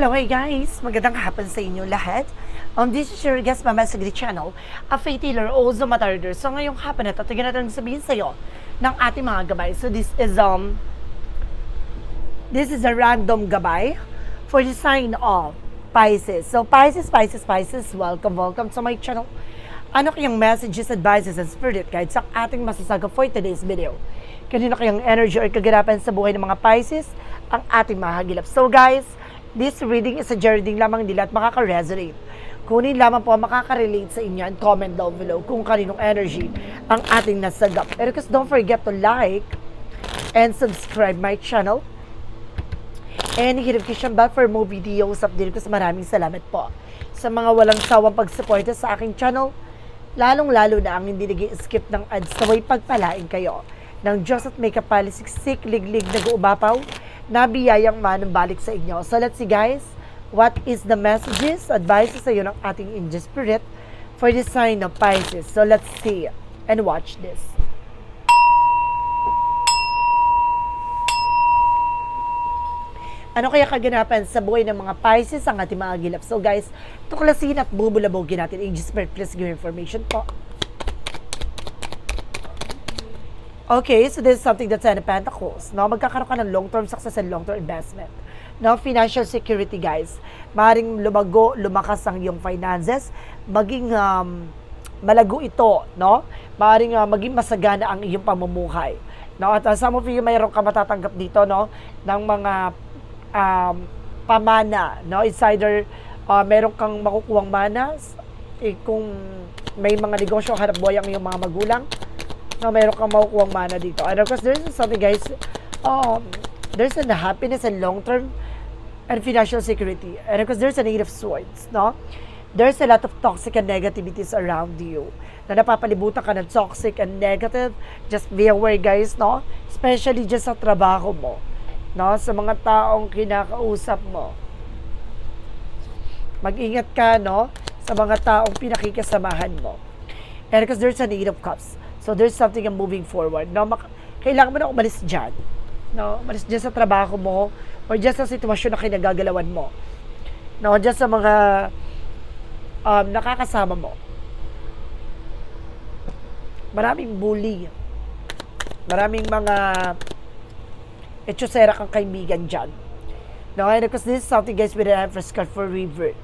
Hello, hey guys! Magandang hapon sa inyo lahat. Um, this is your guest Mama Sagri Channel, a faith healer, also matarder. So ngayong hapon na ito, tignan natin sabihin sa iyo ng ating mga gabay. So this is, um, this is a random gabay for the sign of Pisces. So Pisces, Pisces, Pisces, welcome, welcome to my channel. Ano kayang messages, advices, and spirit guides ang ating masasaga for today's video? Kanino kayang energy or kaganapan sa buhay ng mga Pisces ang ating mahagilap? So guys, this reading is a journey lamang nila at makaka-resonate. Kunin lamang po ang makaka-relate sa inyo and comment down below kung kaninong energy ang ating nasagap. And because don't forget to like and subscribe my channel. And hit notification bell for more videos update. Ko sa maraming salamat po sa mga walang sawang pagsuporta sa aking channel. Lalong-lalo na ang hindi nag skip ng ads. Naway pagpalain kayo ng Diyos at may kapalisiksik, liglig, nag-uubapaw na biyayang manambalik sa inyo. So let's see guys, what is the messages, advices sa iyo ng ating angel spirit for the sign of Pisces. So let's see and watch this. Ano kaya kaganapan sa buhay ng mga Pisces ang ating mga gilap? So guys, tuklasin at bubulabogin natin. Angel Spirit, please give information po. Okay, so this is something that's in the Pentacles. No? Magkakaroon ka ng long-term success and long-term investment. No? Financial security, guys. Maring lumago, lumakas ang iyong finances. Maging um, malago ito, no? Maring uh, maging masagana ang iyong pamumuhay. No? At uh, some of you, mayroon ka matatanggap dito, no? Ng mga um, pamana, no? It's either uh, meron kang makukuhang manas, eh, kung may mga negosyo hanap buhay ang iyong mga magulang, na meron kang makukuhang mana dito. And of course, there's something guys, um, there's a happiness and long-term and financial security. And of course, there's a eight of swords, no? There's a lot of toxic and negativities around you na napapalibutan ka ng toxic and negative. Just be aware guys, no? Especially just sa trabaho mo, no? Sa mga taong kinakausap mo. Mag-ingat ka, no? Sa mga taong pinakikasamahan mo. And because there's an eight of cups. So there's something I'm moving forward. No, mak- kailangan mo na umalis dyan. No, umalis dyan sa trabaho mo or dyan sa sitwasyon na kinagagalawan mo. No, dyan sa mga um, nakakasama mo. Maraming bully. Maraming mga etchosera kang kaibigan dyan. No, and because this is something guys with an card for River.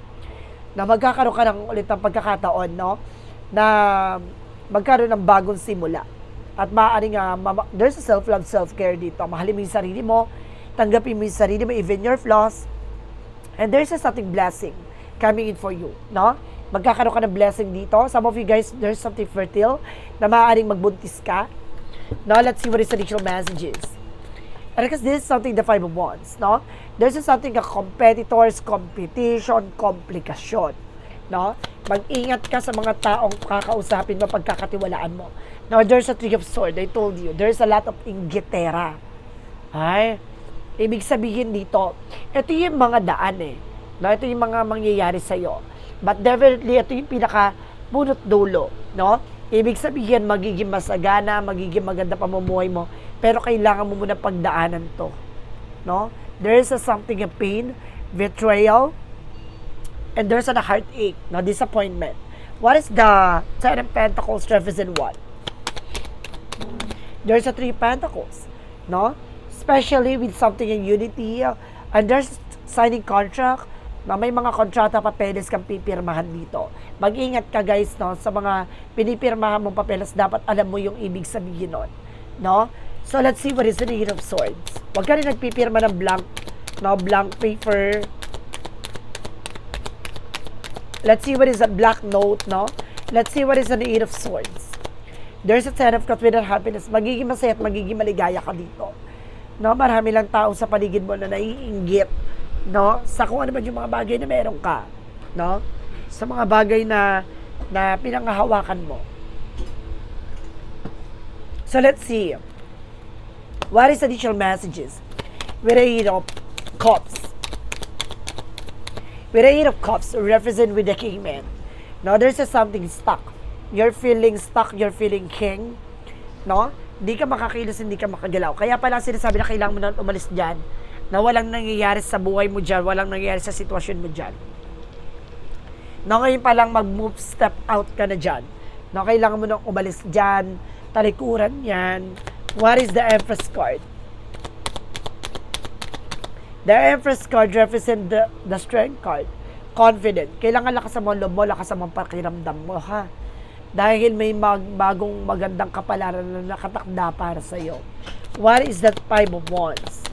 Na magkakaroon ka ng ulit ng pagkakataon, no? Na magkaroon ng bagong simula. At maaaring uh, mama, there's a self-love, self-care dito. Mahalin mo yung sarili mo, tanggapin mo yung sarili mo, even your flaws. And there's a something blessing coming in for you, no? Magkakaroon ka ng blessing dito. Some of you guys, there's something fertile na maaaring magbuntis ka. No, let's see what is the initial messages. And because this is something the five of wands, no? There's something a competitors, competition, komplikasyon, no? Mag-ingat ka sa mga taong kakausapin mo, pagkakatiwalaan mo. Now, there's a three of sword. I told you, there's a lot of inggitera. Ay, ibig sabihin dito, ito yung mga daan eh. No, ito yung mga mangyayari sa iyo. But definitely, ito yung pinaka punot dulo, no? Ibig sabihin, magiging masagana, magiging maganda pamumuhay mo, pero kailangan mo muna pagdaanan to. No? There is a something of pain, betrayal, and there's a heartache, no? disappointment. What is the Ten of Pentacles represent what? There's a Three Pentacles, no? Especially with something in unity, uh, and there's signing contract, na may mga kontrata papeles kang pipirmahan dito. Mag-ingat ka guys no sa mga pinipirmahan mong papeles dapat alam mo yung ibig sabihin nun. No? So let's see what is the Eight of Swords. Huwag ka rin nagpipirma ng blank no blank paper. Let's see what is a black note, no? Let's see what is an Eight of Swords. There's a Ten of Cups with happiness. Magiging masaya at magiging maligaya ka dito. No, marami lang tao sa paligid mo na naiinggit no? Sa kung ano man yung mga bagay na meron ka, no? Sa mga bagay na na pinangahawakan mo. So let's see. What is additional messages? With a eight of cups. With eight of cups, represent with the king man. No, there's a something stuck. You're feeling stuck, you're feeling king. No? Hindi ka makakilos, hindi ka makagalaw. Kaya pala sinasabi na kailangan mo na umalis dyan na walang nangyayari sa buhay mo dyan, walang nangyayari sa sitwasyon mo dyan. No, ngayon pa lang mag-move step out ka na dyan. No, kailangan mo nang umalis dyan, talikuran yan. What is the Empress card? The Empress card represent the, the strength card. Confident. Kailangan lakas ang loob mo, lakas ang pakiramdam mo, ha? Dahil may mag, bagong magandang kapalaran na nakatakda para sa iyo. What is that Five of Wands?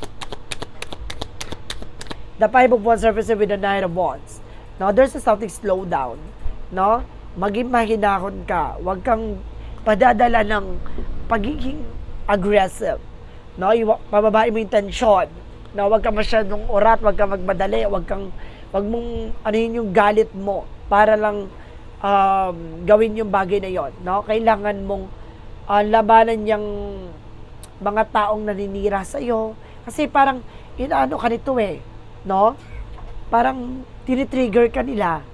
The Five of Wands represent with the Nine of Wands. No, there's a something slow down. No? Maging mahinahon ka. Huwag kang padadala ng pagiging aggressive. No, Iwa, pababae mo yung tension. No, huwag kang masyadong urat, huwag kang magmadali, huwag kang huwag mong yun yung galit mo para lang um, gawin yung bagay na yon, no? Kailangan mong uh, labanan yung mga taong naninira sa iyo kasi parang inaano ka nito eh, no? Parang tinitrigger ka nila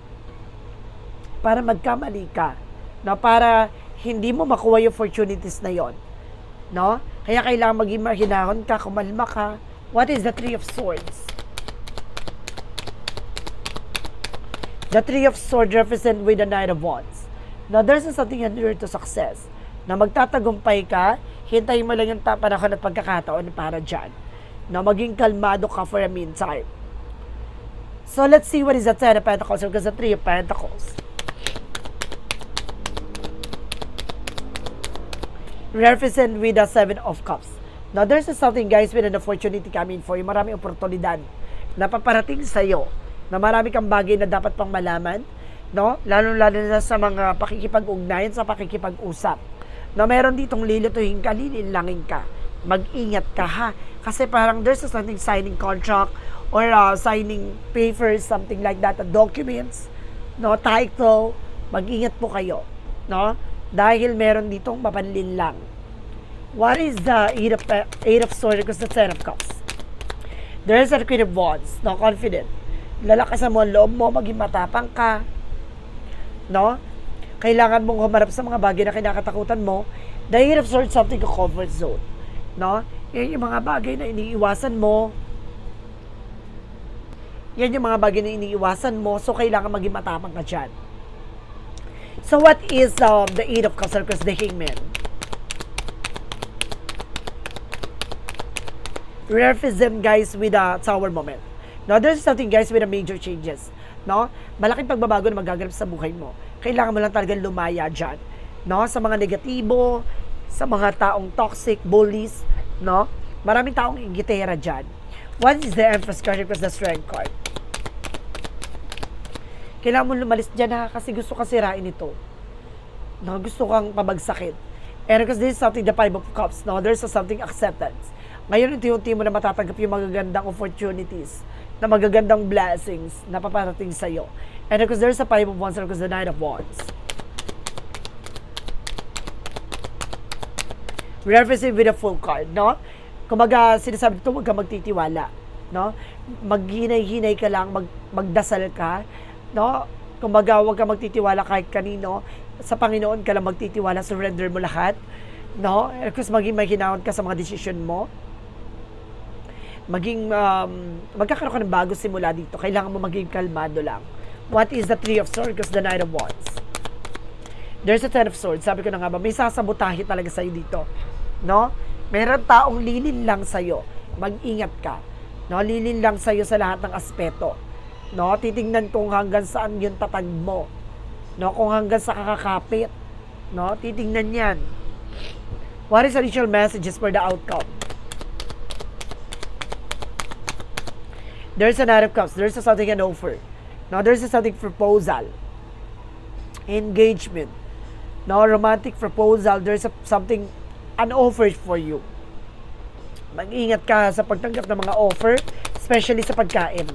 para magkamali ka, no? Para hindi mo makuha yung opportunities na yon, no? Kaya kailangan maging mahinahon ka, kumalma ka. What is the Three of Swords? The Three of Swords represent with the Knight of Wands. Now, there's something under to success. Na magtatagumpay ka, hintayin mo lang yung panahon at pagkakataon para dyan. Na maging kalmado ka for a meantime. So, let's see what is the Ten of Pentacles because the Three of Pentacles. Represent with the Seven of Cups. Now, there's something guys with an opportunity coming for you. Maraming oportunidad na paparating sa iyo na marami kang bagay na dapat pang malaman, no? Lalo-lalo na sa mga pakikipag-ugnayan, sa pakikipag-usap. Na meron ditong lilituhin ka, lilinlangin ka. Mag-ingat ka ha. Kasi parang there's something signing contract or uh, signing papers, something like that, uh, documents, no? Title. Mag-ingat po kayo, no? Dahil meron ditong mapanlinlang. What is the Eight of, eight of Swords? Because the Ten of Cups. There is a Queen of Wands, no? Confident lalakasan mo ang loob mo, maging matapang ka. No? Kailangan mong humarap sa mga bagay na kinakatakutan mo. The Eight of Swords, something a comfort zone. No? Yan yung mga bagay na iniiwasan mo. Yan yung mga bagay na iniiwasan mo. So, kailangan maging matapang ka dyan. So, what is um, the Eight of Cups? Because the Hangman. Represent guys with a tower moment. No, there's something guys with a major changes. No? Malaking pagbabago na magaganap sa buhay mo. Kailangan mo lang talaga lumaya dyan. No? Sa mga negatibo, sa mga taong toxic, bullies, no? Maraming taong ingitera dyan. What is the Empress card? Because the Strength card. Kailangan mo lumalis dyan ha, kasi gusto ka sirain ito. No? Gusto kang pabagsakin. And because this is something, the Five of Cups, no? There's a something acceptance. Ngayon, unti-unti mo na matatanggap yung magagandang opportunities na magagandang blessings na paparating sa iyo. And because there's a five of wands and because the nine of wands. Referencing with a full card, no? Kumaga, sinasabi dito, huwag ka magtitiwala, no? Maghinay-hinay ka lang, mag, magdasal ka, no? Kumaga, huwag ka magtitiwala kahit kanino. Sa Panginoon ka lang magtitiwala, surrender mo lahat, no? Because maging maghinaon ka sa mga decision mo, maging um, magkakaroon ka ng bago simula dito. Kailangan mo maging kalmado lang. What is the Three of Swords? Because the Nine of Wands. There's a Ten of Swords. Sabi ko na nga ba, may sasabotahe talaga sa'yo dito. No? Meron taong lilin lang sa'yo. Mag-ingat ka. No? Lilin lang sa'yo sa lahat ng aspeto. No? Titingnan kung hanggang saan yung tatag mo. No? Kung hanggang sa kakakapit. No? Titingnan yan. What is initial messages for the outcome? There's a Knight of Cups. There's a something an offer. Now, there's a something proposal. Engagement. Now, romantic proposal. There's a, something an offer for you. Mag-ingat ka sa pagtanggap ng mga offer, especially sa pagkain.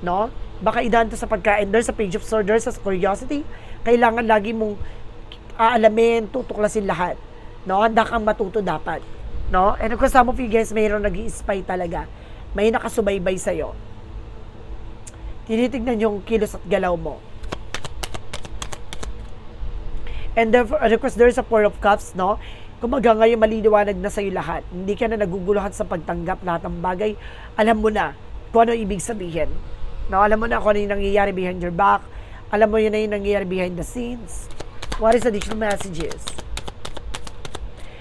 No? Baka idaan to sa pagkain. There's a page of sword. There's a curiosity. Kailangan lagi mong aalamin, tutuklasin lahat. No? Handa kang matuto dapat. No? And of course, some of you guys mayroon nag spy talaga may nakasubaybay sa'yo. Tinitignan yung kilos at galaw mo. And therefore, of course, there's a Four of Cups, no? Kumaga ngayon maliliwanag na sa'yo lahat. Hindi ka na naguguluhan sa pagtanggap lahat ng bagay. Alam mo na kung ano ibig sabihin. No, alam mo na kung ano yung nangyayari behind your back. Alam mo yun na yung nangyayari behind the scenes. What is additional messages?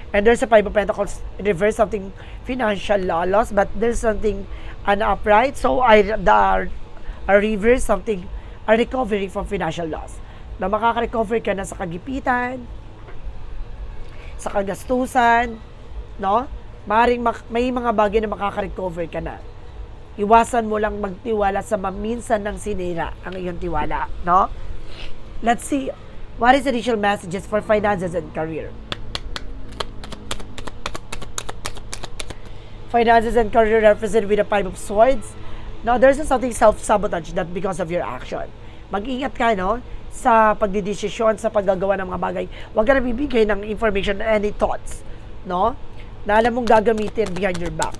And there's a Five of Pentacles reverse, something financial loss, but there's something an upright. So I the a reverse, something a recovery from financial loss. Na makaka-recover ka na sa kagipitan, sa kagastusan, no? Maring may mga bagay na makaka-recover ka na. Iwasan mo lang magtiwala sa maminsan ng sinira ang iyong tiwala, no? Let's see what is the additional messages for finances and career. Finances and career represented with the Five of Swords. Now, there's something self-sabotage that because of your action. Mag-ingat ka, no? Sa pagdidesisyon, sa paggagawa ng mga bagay. Huwag ka na bibigay ng information, any thoughts, no? Na alam mong gagamitin behind your back.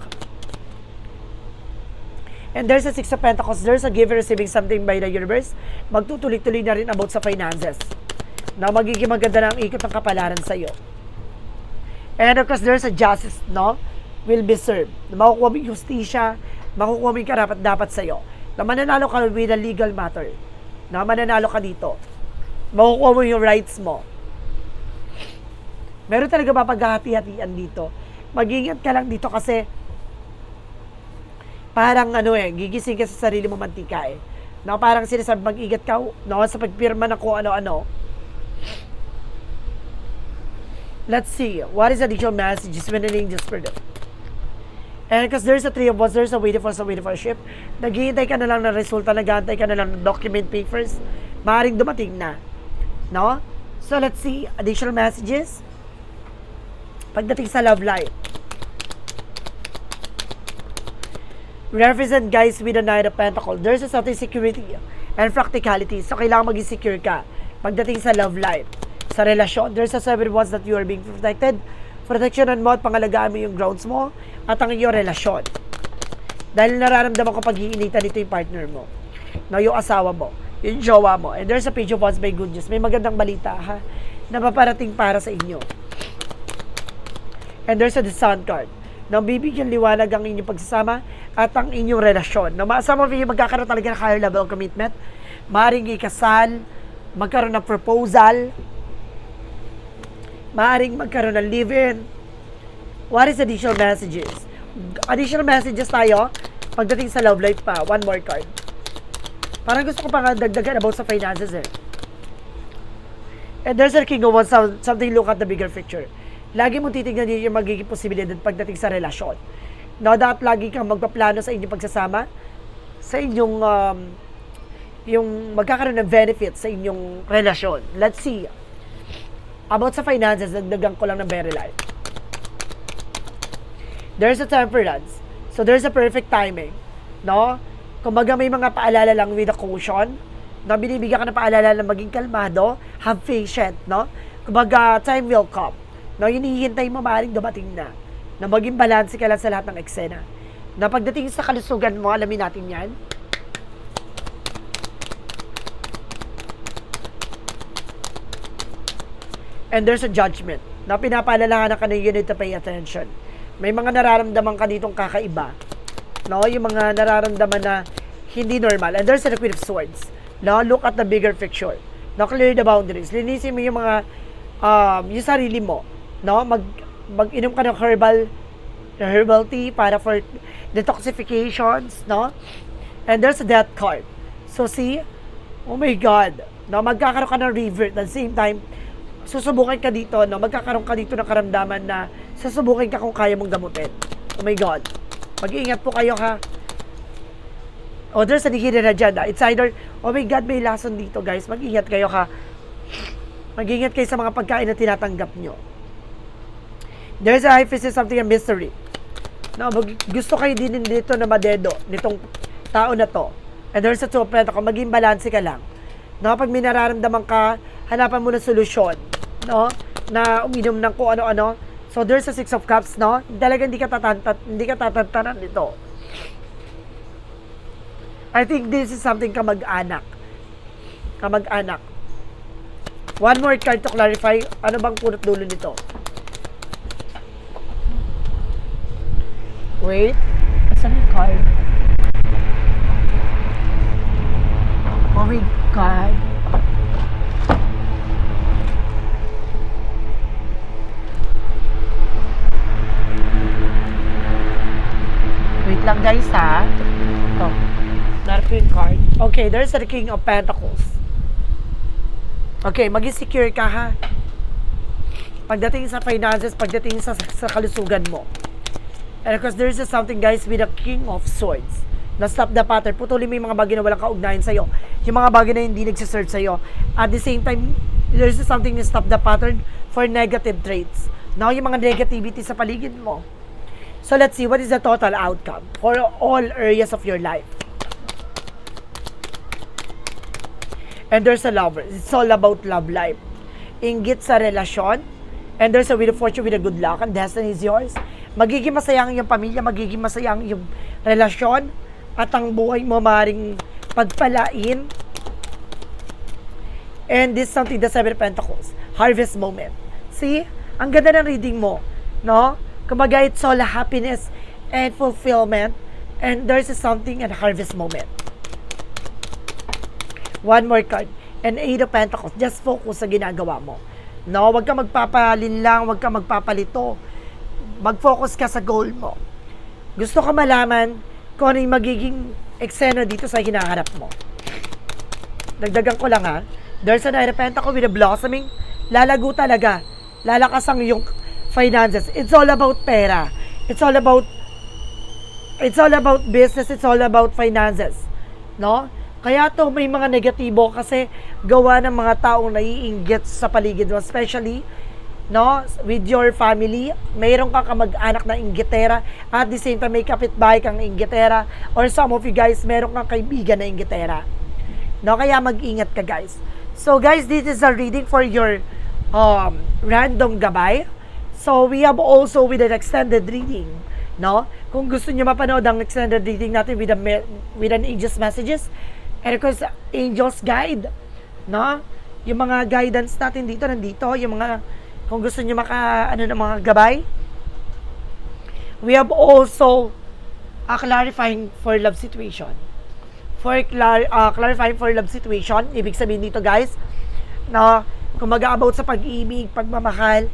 And there's a Six of Pentacles. There's a giver receiving something by the universe. Magtutuloy-tuloy na rin about sa finances. Na magiging maganda na ang ikot ng kapalaran sa'yo. And of course, there's a justice, no? Will be served. Na makukuha mo yung justisya, makukuha mo yung karapat dapat sa'yo. Na mananalo ka with a legal matter. Na mananalo ka dito. Makukuha mo yung rights mo. Meron talaga mapaghahati-hatian dito. Mag-ingat ka lang dito kasi parang ano eh, gigising ka sa sarili mo mantika eh. No, parang sinasabi mag-ingat ka no, sa pagpirma ng kung ano-ano. Let's see. What is additional messages when an angels them? And because there's a three of wands, there's a waiting for some waiting for a ship. Naghihintay ka na lang ng resulta, naghihintay ka na lang ng document papers. Maaaring dumating na. No? So let's see. Additional messages. Pagdating sa love life. Represent guys with the Knight of Pentacles. There's a certain security and practicality. So, kailangan maging secure ka. Pagdating sa love life, sa relasyon, there's a seven ones that you are being protected. Proteksyonan mo at pangalagaan mo yung grounds mo at ang iyong relasyon. Dahil nararamdaman ko pag-iinitan nito yung partner mo. No, yung asawa mo, yung jowa mo. And there's a page of wands by good news. May magandang balita ha, na paparating para sa inyo. And there's a the sun card na bibigyan liwanag ang inyong pagsasama at ang inyong relasyon. Na maasama yung magkakaroon talaga ng higher level commitment. Maring ikasal, magkaroon ng proposal, maaring magkaroon ng live-in. What is additional messages? Additional messages tayo pagdating sa love life pa. One more card. Parang gusto ko pa nga dagdagan about sa finances eh. And there's a king of some- something look at the bigger picture. Lagi mong titignan yun yung magiging posibilidad pagdating sa relasyon. No, dapat lagi kang magpaplano sa inyong pagsasama, sa inyong, um, yung magkakaroon ng benefit sa inyong relasyon. Let's see. About sa finances, dagdagan ko lang ng very light. There's a temperance. So there's a perfect timing. No? Kumbaga may mga paalala lang with a caution. No, binibigyan ka ng paalala na maging kalmado, have patient, no? Kumbaga, time will come. No, hinihintay mo maaaring dumating na. Na maging balance ka lang sa lahat ng eksena. Na pagdating sa kalusugan mo, alamin natin yan. And there's a judgment na pinapaalalahanan ka na you need to pay attention. May mga nararamdaman ka ditong kakaiba. No, yung mga nararamdaman na hindi normal. And there's a Queen of Swords. No, look at the bigger picture. No, clear the boundaries. Linisin mo yung mga um, yung sarili mo. No, mag mag-inom ka ng herbal herbal tea para for detoxifications, no? And there's a death card. So see, oh my God, no, magkakaroon ka ng revert at the same time, susubukan ka dito, no, magkakaroon ka dito ng karamdaman na susubukan ka kung kaya mong gamutin. Oh my God. Mag-iingat po kayo ha. Oh, there's a hidden agenda. It's either, oh my God, may lason dito guys. Mag-ingat kayo ha. Mag-ingat kayo sa mga pagkain na tinatanggap nyo. There's a hyphesis something a mystery. No, mag- gusto kayo din dito na madedo nitong tao na to. And there's a two of pentacles. Maging balanse ka lang. No, pag may nararamdaman ka, hanapan mo ng solusyon. No, na uminom ng kung ano-ano. So there's a Six of Cups, no? Talaga hindi ka tatantat, hindi ka tatantanan nito. I think this is something kamag-anak. Kamag-anak. One more card to clarify, ano bang punot dulo nito? Wait. Asan yung card? Oh my God. Okay, there's the King of Pentacles. Okay, maging secure ka ha. Pagdating sa finances, pagdating sa, sa kalusugan mo. And of course, there's something guys with the King of Swords. Na stop the pattern. Putulin mo yung mga bagay na walang kaugnayan sa'yo. Yung mga bagay na hindi nagsiserve sa'yo. At the same time, there's something to stop the pattern for negative traits. Now, yung mga negativity sa paligid mo. So, let's see, what is the total outcome for all areas of your life? And there's a lover. It's all about love life. Inggit sa relasyon. And there's a wheel of fortune with a good luck. And destiny is yours. Magiging masaya ang iyong pamilya. Magiging masaya ang iyong relasyon. At ang buhay mo maring pagpalain. And this is something, the Seven Pentacles. Harvest moment. See? Ang ganda ng reading mo. No? Kumbaga, it's all happiness and fulfillment. And there's something and harvest moment. One more card. And Eight of Pentacles. Just focus sa ginagawa mo. No, wag ka magpapalinlang, wag ka magpapalito. Mag-focus ka sa goal mo. Gusto ko malaman kung ano yung magiging eksena dito sa hinaharap mo. Dagdagan ko lang ha. There's an Eight of Pentacles with a blossoming. Lalago talaga. Lalakas ang iyong finances. It's all about pera. It's all about It's all about business, it's all about finances. No? Kaya to may mga negatibo kasi gawa ng mga taong naiinggit sa paligid mo, especially no, with your family, mayroon kang kamag-anak na inggitera, at the same time may kapitbahay kang inggitera, or some of you guys, meron kang kaibigan na inggitera. No, kaya mag-ingat ka guys. So guys, this is a reading for your um, random gabay. So we have also with an extended reading, no? Kung gusto niyo mapanood ang extended reading natin with a with an angel's messages, and of course, angel's guide, no? Yung mga guidance natin dito nandito, yung mga kung gusto niyo maka ano ng mga gabay. We have also a clarifying for love situation. For clar- uh, clarifying for love situation, ibig sabihin dito guys, na kung mag-about sa pag-ibig, pagmamahal,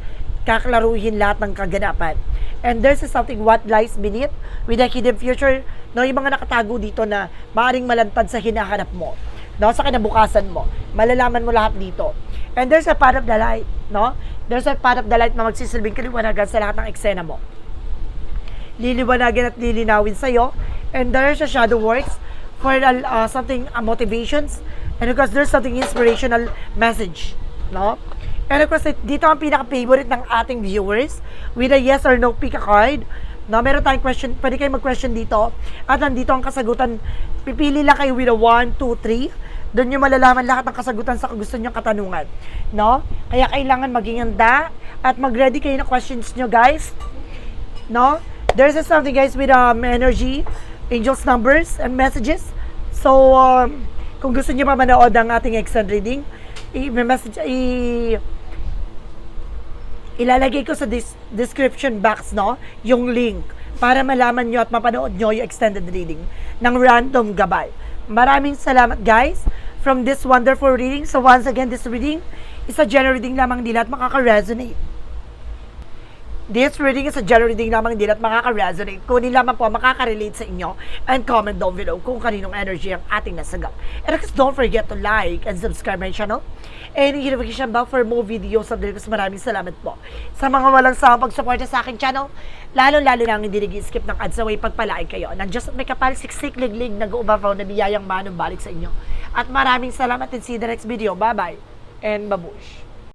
kaklaruhin lahat ng kaganapan. And there's something what lies beneath with a hidden future, no, yung mga nakatago dito na maaring malantad sa hinahanap mo, no, sa kinabukasan mo. Malalaman mo lahat dito. And there's a part of the light, no? There's a part of the light na magsisilbing kaliwanagan sa lahat ng eksena mo. Liliwanagin at lilinawin sa'yo. And there's a shadow works for uh, something, uh, motivations. And of course, there's something inspirational message, no? And of course, dito ang pinaka-favorite ng ating viewers with a yes or no pick a card. No, meron tayong question, pwede kayo mag-question dito. At nandito ang kasagutan. Pipili lang kayo with a 1, 2, 3. Doon nyo malalaman lahat ng kasagutan sa gusto nyo katanungan. No? Kaya kailangan maging handa at mag-ready kayo ng questions nyo, guys. No? There's something, guys, with um, energy, angels numbers, and messages. So, um, kung gusto nyo pa manood ang ating extend reading, i-message, i- ilalagay ko sa dis- description box, no, yung link para malaman nyo at mapanood nyo yung extended reading ng random gabay. Maraming salamat guys from this wonderful reading. So once again, this reading is a general reading lamang nila at makaka-resonate. This reading is a general reading lamang din at makaka-resonate. Kunin lamang po makaka-relate sa inyo and comment down below kung kaninong energy ang ating nasagap. And of don't forget to like and subscribe my channel and notification bell for more videos of this. Maraming salamat po sa mga walang sawang pagsuporta sa aking channel. Lalo-lalo na ang hindi nag-skip ng ads away pagpalain kayo. Nandiyan sa may kapal, siksik, liglig, nag-uubafaw na biyayang manong balik sa inyo. At maraming salamat and see the next video. Bye-bye and babush.